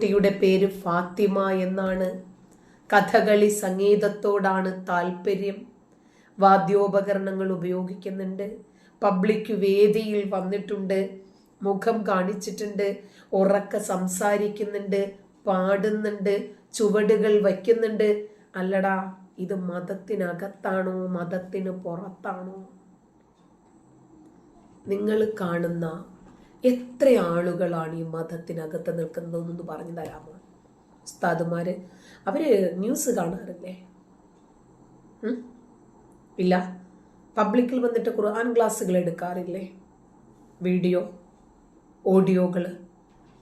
കുട്ടിയുടെ പേര് ഫാത്തിമ എന്നാണ്. കഥകളി സംഗീതത്തോടാണ് താല്പര്യം. വാദ്യോപകരണങ്ങൾ ഉപയോഗിക്കുന്നുണ്ട്. പബ്ലിക് വേദിയിൽ വന്നിട്ടുണ്ട്. മുഖം കാണിച്ചിട്ടുണ്ട്. ഉറക്ക സംസാരിക്കുന്നുണ്ട്. പാടുന്നുണ്ട്. ചുവടുകൾ വയ്ക്കുന്നുണ്ട്. അല്ലടാ ഇത് മതത്തിനകത്താണോ? മതത്തിന് പുറത്താണോ? നിങ്ങൾ കാണുന്ന എത്ര ആളുകളാണ് ഈ മതത്തിനകത്ത് നിൽക്കുന്നതെന്നൊന്ന് പറഞ്ഞു തരാമോ? ഉസ്താദുമാർ അവർ ന്യൂസ് കാണാറില്ലേ? ഇല്ല. പബ്ലിക്കിൽ വന്നിട്ട് ഖുർആൻ ക്ലാസ്സുകൾ എടുക്കാറില്ലേ? വീഡിയോ ഓഡിയോകൾ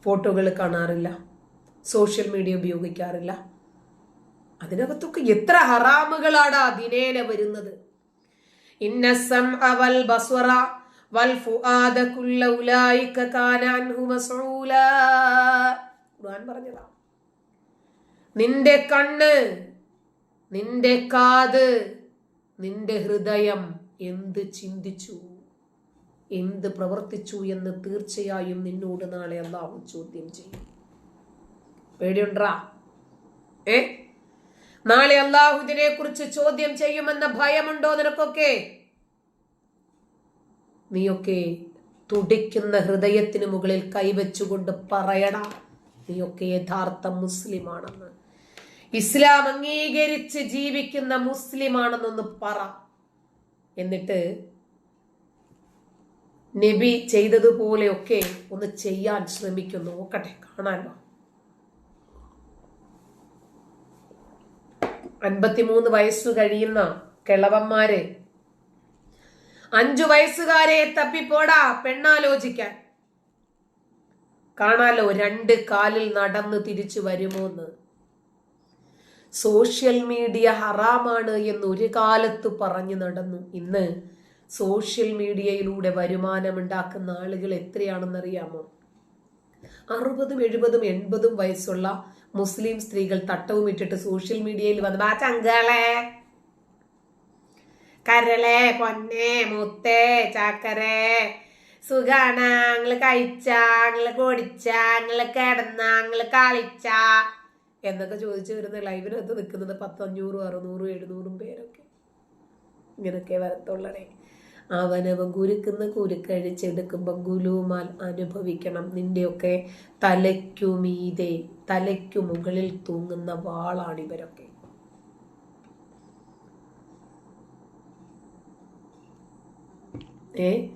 ഫോട്ടോകൾ കാണാറില്ല. സോഷ്യൽ മീഡിയ ഉപയോഗിക്കാറില്ല. അതിനകത്തൊക്കെ എത്ര ഹറാമുകളാണ് ദിനേന വരുന്നത്? ഇന്നസം അവൽ ബസ്വറ. പറഞ്ഞതാ. നിന്റെ കണ്ണ് നിന്റെ കാത് നിന്റെ ഹൃദയം എന്ത് ചിന്തിച്ചു? എന്ത് പ്രവർത്തിച്ചു എന്ന് തീർച്ചയായും നിന്നോട് നാളെ അള്ളാഹു ചോദ്യം ചെയ്യും. പേടിയുണ്ടാ? ഏ? നാളെ അള്ളാഹു ഇതിനെ കുറിച്ച് ചോദ്യം ചെയ്യുമെന്ന ഭയമുണ്ടോ നിനക്കൊക്കെ? നീയൊക്കെ തുടിക്കുന്ന ഹൃദയത്തിന് മുകളിൽ കൈവച്ചുകൊണ്ട് പറയണം. നീയൊക്കെ യഥാർത്ഥ മുസ്ലിമാണെന്ന്. ഇസ്ലാം അംഗീകരിച്ച് ജീവിക്കുന്ന മുസ്ലിമാണെന്നൊന്ന് പറ. എന്നിട്ട് നബി ചെയ്തതുപോലെയൊക്കെ ഒന്ന് ചെയ്യാൻ ശ്രമിക്കുന്നു നോക്കട്ടെ കാണാനോ അൻപത്തിമൂന്ന് വയസ്സ് കഴിയുന്ന കിളവന്മാര് അഞ്ചു വയസ്സുകാരെ തപ്പിപ്പോടാ പെണ്ണാലോചിക്കാൻ. കാണാലോ രണ്ട് കാലിൽ നടന്ന് തിരിച്ചു വരുമോന്ന്. സോഷ്യൽ മീഡിയ ഹറാമാണ് എന്ന് ഒരു കാലത്ത് പറഞ്ഞു നടന്നു. ഇന്ന് സോഷ്യൽ മീഡിയയിലൂടെ വരുമാനമുണ്ടാക്കുന്ന ആളുകൾ എത്രയാണെന്നറിയാമോ? അറുപതും എഴുപതും എൺപതും വയസ്സുള്ള മുസ്ലിം സ്ത്രീകൾ തട്ടവും ഇട്ടിട്ട് സോഷ്യൽ മീഡിയയിൽ വന്ന്. ആ ചങ്കളെ കരളെ പൊന്നെ മുത്തേ ചാക്കരെ. സുഖാണ്. അങ്ങൾ കഴിച്ച അങ്ങൾ കൊടിച്ച അങ്ങൾ കിടന്ന അങ്ങൾ കളിച്ച എന്നൊക്കെ ചോദിച്ചു വരുന്ന ലൈവിനകത്ത് നിൽക്കുന്നത് പത്തഞ്ഞൂറും അറുന്നൂറും എഴുന്നൂറും പേരൊക്കെ. ഇങ്ങനൊക്കെ വരത്തുള്ളടേ. അവനവൻ കുരുക്കുന്ന കുരുക്കഴിച്ചെടുക്കുമ്പോൾ ഗുലുമാൽ അനുഭവിക്കണം. നിന്റെയൊക്കെ തലയ്ക്കു മീതെ തലയ്ക്കു മുകളിൽ തൂങ്ങുന്ന വാളാണ് ഇവരൊക്കെ ഏ?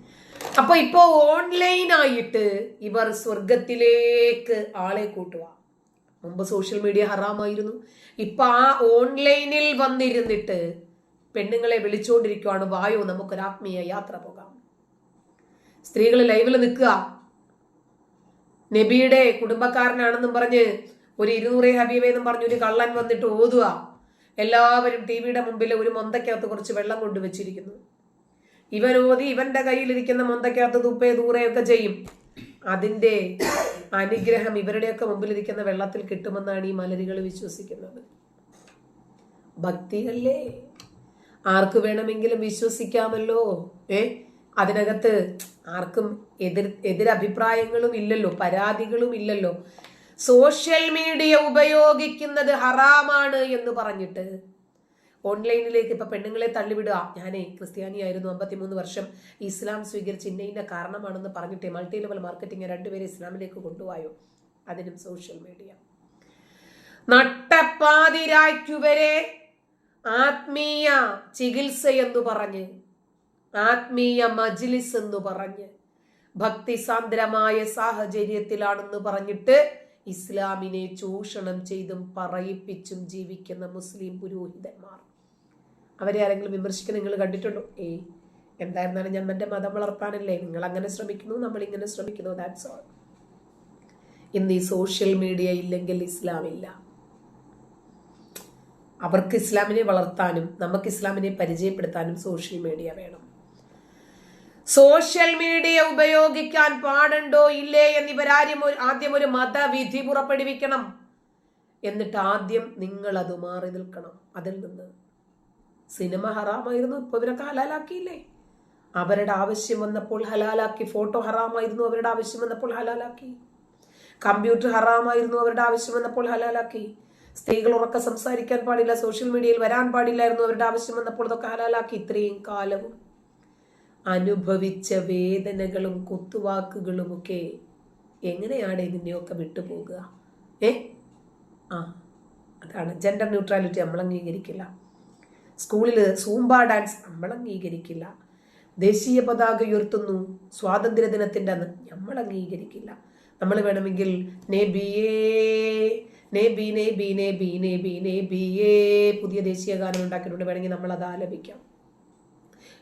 അപ്പൊ ഇപ്പോ ഓൺലൈനായിട്ട് ഇവർ സ്വർഗത്തിലേക്ക് ആളെ കൂട്ടുക. മുമ്പ് സോഷ്യൽ മീഡിയ ഹറാമായിരുന്നു. ഇപ്പൊ ആ ഓൺലൈനിൽ വന്നിരുന്നിട്ട് പെണ്ണുങ്ങളെ വിളിച്ചുകൊണ്ടിരിക്കുവാണ് വായോ നമുക്കൊരു ആത്മീയ യാത്ര പോകാം. സ്ത്രീകൾ ലൈവിൽ നിൽക്കുക. നബിയുടെ കുടുംബക്കാരനാണെന്നും പറഞ്ഞ് ഒരു ഇരുന്നൂറെ ഹബീബെ എന്നും പറഞ്ഞ് ഒരു കള്ളൻ വന്നിട്ട് ഓതുക. എല്ലാവരും ടി വിയുടെ മുമ്പിൽ ഒരു മൊന്തക്കകത്ത് കുറച്ച് വെള്ളം കൊണ്ടുവച്ചിരിക്കുന്നു. ഇവൻ ഓതി ഇവന്റെ കയ്യിലിരിക്കുന്ന മൊന്തക്കകത്ത് തുപ്പേ ദൂരെയൊക്കെ ചെയ്യും. അതിന്റെ അനുഗ്രഹം ഇവരുടെയൊക്കെ മുമ്പിലിരിക്കുന്ന വെള്ളത്തിൽ കിട്ടുമെന്നാണ് ഈ മലരികൾ വിശ്വസിക്കുന്നത്. ഭക്തിയല്ലേ? ആർക്ക് വേണമെങ്കിലും വിശ്വസിക്കാമല്ലോ? ഏ? അതിനകത്ത് ആർക്കും എതിർ എതിരഭിപ്രായങ്ങളും ഇല്ലല്ലോ പരാതികളും ഇല്ലല്ലോ. സോഷ്യൽ മീഡിയ ഉപയോഗിക്കുന്നത് ഹറാമാണ് എന്ന് പറഞ്ഞിട്ട് ഓൺലൈനിലേക്ക് ഇപ്പൊ പെണ്ണുങ്ങളെ തള്ളിവിടുക. ഞാനേ ക്രിസ്ത്യാനിയായിരുന്നു അമ്പത്തിമൂന്ന് വർഷം. ഇസ്ലാം സ്വീകരിച്ച് ഇന്ന കാരണമാണെന്ന് പറഞ്ഞിട്ട് മൾട്ടി ലെവൽ മാർക്കറ്റിംഗ് രണ്ടുപേരെ ഇസ്ലാമിലേക്ക് കൊണ്ടുപോയോ? അതിനും സോഷ്യൽ മീഡിയ. നട്ടപ്പാതിരാറ്റുവരെ ആത്മീയ ചികിത്സ എന്ന് പറഞ്ഞ് ആത്മീയ മജ്ലിസ് എന്ന് പറഞ്ഞ് ഭക്തിസാന്ദ്രമായ സാഹചര്യത്തിലാണെന്ന് പറഞ്ഞിട്ട് ഇസ്ലാമിനെ ചൂഷണം ചെയ്തും പറയിപ്പിച്ചും ജീവിക്കുന്ന മുസ്ലിം പുരോഹിതന്മാർ. അവരെ ആരെങ്കിലും വിമർശിക്കാൻ നിങ്ങൾ കണ്ടിട്ടുണ്ടോ? ഏയ്. എന്തായിരുന്നാലും ഞാൻ എന്റെ മതം വളർത്താനല്ലേ. നിങ്ങൾ അങ്ങനെ ശ്രമിക്കുന്നു നമ്മൾ ഇങ്ങനെ ശ്രമിക്കുന്നു. ദാറ്റ്സ് ഓൾ ഇന്ന് ഈ സോഷ്യൽ മീഡിയ ഇല്ലെങ്കിൽ ഇസ്ലാം ഇല്ല. അവർക്ക് ഇസ്ലാമിനെ വളർത്താനും നമുക്ക് ഇസ്ലാമിനെ പരിചയപ്പെടുത്താനും സോഷ്യൽ മീഡിയ വേണം. സോഷ്യൽ മീഡിയ ഉപയോഗിക്കാൻ പാടുണ്ടോ ഇല്ലേ എന്നിവരാരും ഒരു- ആദ്യം ഒരു മതവിധി പുറപ്പെടുവിക്കണം. എന്നിട്ട് ആദ്യം നിങ്ങൾ അത് മാറി നിൽക്കണം. അതിൽ നിന്ന് സിനിമ ഹറാമായിരുന്നു ഇപ്പൊ ഇവരൊക്കെ ഹലാലാക്കിയില്ലേ? അവരുടെ ആവശ്യം വന്നപ്പോൾ ഹലാലാക്കി ഫോട്ടോ ഹറാമായിരുന്നു അവരുടെ ആവശ്യം വന്നപ്പോൾ ഹലാലാക്കി. കമ്പ്യൂട്ടർ ഹറാമായിരുന്നു അവരുടെ ആവശ്യം വന്നപ്പോൾ ഹലാലാക്കി. സ്ത്രീകൾ ഉറക്ക സംസാരിക്കാൻ പാടില്ല സോഷ്യൽ മീഡിയയിൽ വരാൻ പാടില്ലായിരുന്നു അവരുടെ ആവശ്യം വന്നപ്പോൾ ഇതൊക്കെ ഹലാലാക്കി. ഇത്രയും കാലവും അനുഭവിച്ച വേദനകളും കുത്തുവാക്കുകളുമൊക്കെ എങ്ങനെയാണ് ഇതിനെയൊക്കെ വിട്ടുപോകുക? ഏ? ആ അതാണ്. ജെൻഡർ ന്യൂട്രാലിറ്റി നമ്മൾ അംഗീകരിക്കില്ല സ്കൂളിൽ സൂംബ ഡാൻസ് നമ്മൾ അംഗീകരിക്കില്ല ദേശീയ പതാക ഉയർത്തുന്നു. സ്വാതന്ത്ര്യ ദിനത്തിന്റെ അന്ന് നമ്മൾ അംഗീകരിക്കില്ല നമ്മൾ വേണമെങ്കിൽ പുതിയ ദേശീയ ഗാനം ഉണ്ടാക്കിയിട്ടുണ്ട്. വേണമെങ്കിൽ നമ്മൾ അത് ആലപിക്കാം.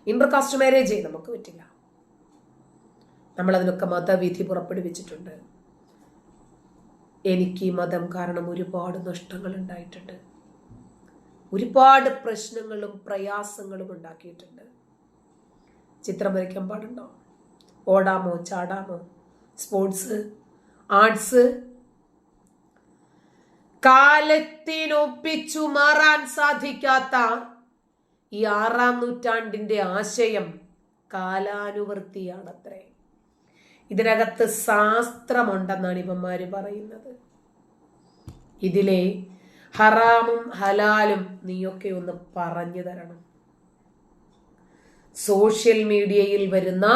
ഇന്റർകാസ്റ്റ് മാരേജ് നമുക്ക് പറ്റില്ല. നമ്മൾ അതിനൊക്കെ മതവിധി പുറപ്പെടുവിച്ചിട്ടുണ്ട്. എനിക്ക് മതം കാരണം ഒരുപാട് നഷ്ടങ്ങൾ ഉണ്ടായിട്ടുണ്ട്. ഒരുപാട് പ്രശ്നങ്ങളും പ്രയാസങ്ങളും ഉണ്ടാക്കിയിട്ടുണ്ട്. ചിത്രം വരയ്ക്കാൻ പാടുണ്ടോ? ഓടാമോ? ചാടാമോ? സ്പോർട്സ് ആർട്സ് കാലത്തിനൊപ്പിച്ചു മാറാൻ സാധിക്കാത്ത ഈ ആറാം നൂറ്റാണ്ടിന്റെ ആശയം കാലാനുവർത്തിയാണത്രേ. ഇതിനകത്ത് ശാസ്ത്രമുണ്ടെന്നാണ് ഇവന്മാര് പറയുന്നത്. ഇതിലെ ഹറാമും ഹലാലും നീയൊക്കെ ഒന്ന് പറഞ്ഞു തരണം. സോഷ്യൽ മീഡിയയിൽ വരുന്ന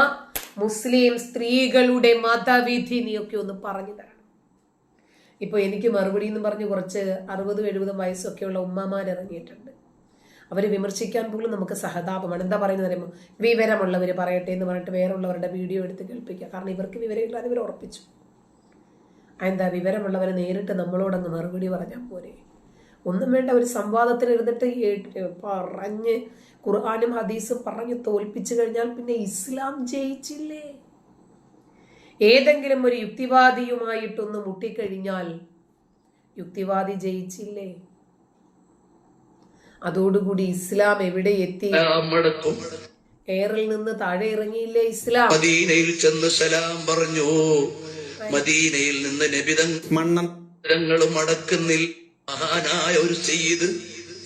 മുസ്ലിം സ്ത്രീകളുടെ മതവിധി നീയൊക്കെ ഒന്ന് പറഞ്ഞു തരണം. ഇപ്പോൾ എനിക്ക് മറുപടി എന്ന് പറഞ്ഞ് കുറച്ച് അറുപതും എഴുപതും വയസ്സൊക്കെയുള്ള ഉമ്മമാർ ഇറങ്ങിയിട്ടുണ്ട്. അവരെ വിമർശിക്കാൻ പോലും നമുക്ക് സഹതാപമാണ്. എന്താ പറയുന്നത് പറയുമ്പോൾ വിവരമുള്ളവർ പറയട്ടെ എന്ന് പറഞ്ഞിട്ട് വേറുള്ളവരുടെ വീഡിയോ എടുത്ത് കേൾപ്പിക്കുക. കാരണം ഇവർക്ക് വിവരമില്ലാതെ ഇവർ ഉറപ്പിച്ചു. എന്താ വിവരമുള്ളവരെ നേരിട്ട് നമ്മളോടങ്ങ് മറുപടി പറഞ്ഞാൽ പോരെ? ഒന്നും വേണ്ട ഒരു സംവാദത്തിൽ ഇരുന്നിട്ട് പറഞ്ഞ് ഖുർആാനും ഹദീസും പറഞ്ഞ് തോൽപ്പിച്ചു കഴിഞ്ഞാൽ പിന്നെ ഇസ്ലാം ജയിച്ചില്ലേ? ഏതെങ്കിലും ഒരു യുക്തിവാദിയുമായിട്ടൊന്ന് മുട്ടിക്കഴിഞ്ഞാൽ യുക്തിവാദി ജയിച്ചില്ലേ? അതോടുകൂടി ഇസ്ലാം എവിടെ എത്തി? എയറിൽ നിന്ന് താഴെ ഇറങ്ങിയില്ലേ ഇസ്ലാം? മദീനയിൽ ചെന്ന് സലാം പറഞ്ഞു. മദീനയിൽ നിന്ന് നബിതങ്ങളും അടക്കുന്നിൽ മഹാനായ ഒരു സെയ്ത്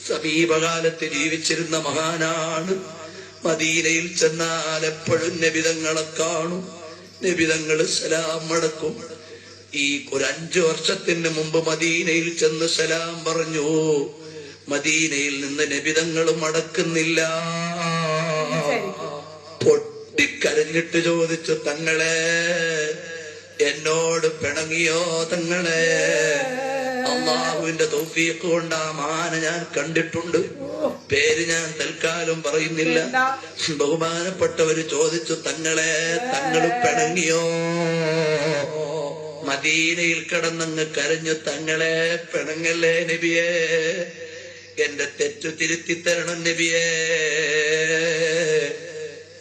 സമീപകാലത്ത് ജീവിച്ചിരുന്ന മഹാനാണ്. മദീനയിൽ ചെന്നാൽ എപ്പോഴും നബിതങ്ങളെ കാണും. നബിതങ്ങൾ സലാം മടക്കും ഈ ഒരു അഞ്ചു വർഷത്തിന് മുമ്പ് മദീനയിൽ ചെന്ന് സലാം പറഞ്ഞു മദീനയിൽ നിന്ന് നബിതങ്ങളും അടക്കുന്നില്ല പൊട്ടിക്കരഞ്ഞിട്ട് ചോദിച്ചു തങ്ങളെ എന്നോട് പിണങ്ങിയോ തങ്ങളെ? അള്ളാഹുവിന്റെ തൗഫീഖ് കൊണ്ട് ആ മാന ഞാൻ കണ്ടിട്ടുണ്ട്. പേര് ഞാൻ തൽക്കാലം പറയുന്നില്ല. ബഹുമാനപ്പെട്ടവര് ചോദിച്ചു തങ്ങളെ തങ്ങൾ പിണങ്ങിയോ? മദീനയിൽ കിടന്നങ്ങ് കരഞ്ഞു തങ്ങളെ പിണങ്ങല്ലേ നബിയേ? എന്റെ തെറ്റു തിരുത്തി തരണം നബിയേ.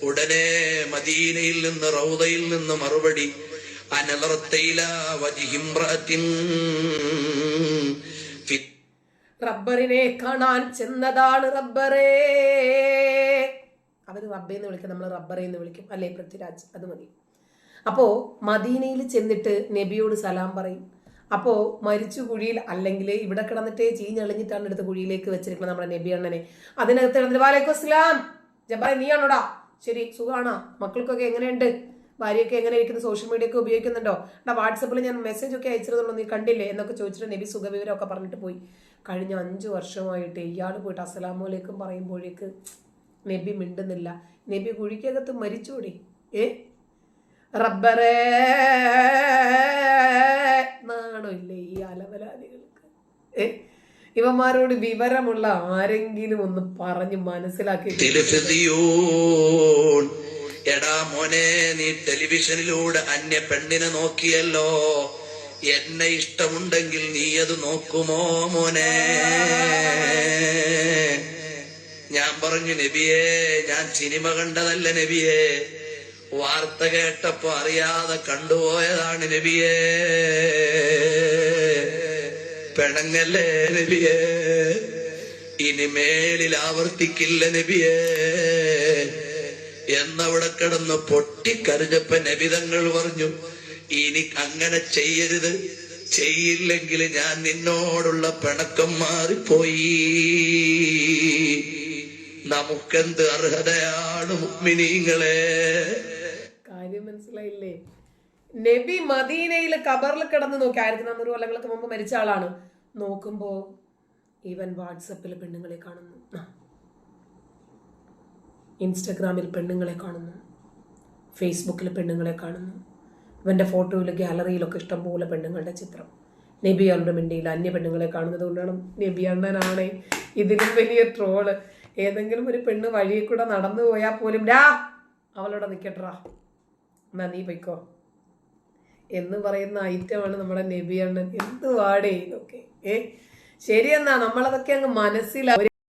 ഉടനെ മദീനയിൽ നിന്ന് റൗദയിൽ നിന്ന് മറുപടി അനലർത്തയില വജിഹിമ്രത്തിൻ റബ്ബറിനെ കാണാൻ ചെന്നതാണ് റബ്ബറേ. അവർ റബ്ബേന്ന് വിളിക്കും നമ്മൾ റബ്ബറേ എന്ന് വിളിക്കും. അല്ലേ പൃഥ്വിരാജ്? അത് മതി. അപ്പോ മദീനയിൽ ചെന്നിട്ട് നബിയോട് സലാം പറയും. അപ്പോ മരിച്ചു കുഴിയിൽ അല്ലെങ്കിൽ ഇവിടെ കിടന്നിട്ടേ ചീഞ്ഞെളിഞ്ഞിട്ടാണ് എടുത്ത് കുഴിയിലേക്ക് വെച്ചിരിക്കുന്നത് നമ്മുടെ നബി അണ്ണനെ. അതിനകത്ത് കിടന്നിട്ട് വാലേക്കും അസ്ലാം ജബ്ബാറെ നീയാണോടാ? ശരി സുഖാണോ. മക്കൾക്കൊക്കെ എങ്ങനെയുണ്ട്? ഭാര്യയൊക്കെ എങ്ങനെ ഇരിക്കുന്നു? സോഷ്യൽ മീഡിയ ഒക്കെ ഉപയോഗിക്കുന്നുണ്ടോ? എടാ വാട്സപ്പിൽ ഞാൻ മെസ്സേജ് ഒക്കെ അയച്ചിരുന്നുള്ളൂ നീ കണ്ടില്ലേ? എന്നൊക്കെ ചോദിച്ചിട്ട് നബി സുഖവിവരമൊക്കെ പറഞ്ഞിട്ട് പോയി. കഴിഞ്ഞ അഞ്ച് വർഷമായിട്ട് ഇയാൾ പോയിട്ട് അസ്സലാമലൈക്കും പറയുമ്പോഴേക്ക് നബി മിണ്ടുന്നില്ല. നബി കുഴിക്കകത്ത് മരിച്ചോടി. ഏ? റബ്ബറേ എന്നാണോ ഇല്ലേ ഈ അലവലാദികൾക്ക് ഏ? ഇവന്മാരോട് വിവരമുള്ള ആരെങ്കിലും ഒന്ന് പറഞ്ഞ് മനസ്സിലാക്കി എടാ മോനെ നീ ടെലിവിഷനിലൂടെ അന്യ പെണ്ണിനെ നോക്കിയല്ലോ. എന്നെ ഇഷ്ടമുണ്ടെങ്കിൽ നീ അത് നോക്കുമോ മോനെ? ഞാൻ പറഞ്ഞു നബിയെ ഞാൻ സിനിമ കണ്ടതല്ല നബിയെ. വാർത്ത കേട്ടപ്പോ അറിയാതെ കണ്ടുപോയതാണ് നബിയെ. പെണങ്ങല്ലേ നബിയെ? ഇനി മേലിൽ ആവർത്തിക്കില്ല നബിയെ. എന്നവിടെ കിടന്ന് പൊട്ടിക്കരഞ്ഞപ്പ നബിതങ്ങൾ പറഞ്ഞു ഇനി അങ്ങനെ ചെയ്യരുത്. ചെയ്യില്ലെങ്കിൽ ഞാൻ നിന്നോടുള്ള പിണക്കം മാറിപ്പോയി. നമുക്കെന്ത് അർഹതയാണ് മുഗ്മിനീങ്ങളെ? കാര്യം മനസ്സിലായില്ലേ? നബി മദീനയിൽ കബറിൽ കിടന്ന് നോക്കി. ആയിരത്തി നാനൂറ് കൊല്ലങ്ങൾക്ക് മുമ്പ് മരിച്ച ആളാണ്. നോക്കുമ്പോ ഇവൻ വാട്സപ്പിൽ പെണ്ണുങ്ങളെ കാണുന്നു. ഇൻസ്റ്റഗ്രാമിൽ പെണ്ണുങ്ങളെ കാണുന്നു. ഫേസ്ബുക്കിൽ പെണ്ണുങ്ങളെ കാണുന്നു. ഇവന്റെ ഫോട്ടോയിൽ ഗ്യാലറിയിലൊക്കെ ഇഷ്ടംപോലെ പെണ്ണുങ്ങളുടെ ചിത്രം. നബി അണ്ണന്റെ മിണ്ടിയിൽ അന്യ പെണ്ണുങ്ങളെ കാണുന്നത് കൊണ്ടാണ് നബി അണ്ണനാണ്. ഇതിലും വലിയ ട്രോൾ. ഏതെങ്കിലും ഒരു പെണ്ണ് വഴിയിൽ കൂടെ നടന്നു പോയാൽ പോലും ഡാ അവളോടെ നിൽക്കട്ടാ എന്നാ നീ പൊയ്ക്കോ. എന്ന് പറയുന്ന ഐറ്റമാണ് നമ്മുടെ നബി അണ്ണൻ. എന്ത് വാടേ ഇതൊക്കെ? ഏ? ശരിയെന്നാ നമ്മളതൊക്കെ അങ്ങ് മനസ്സിലാവും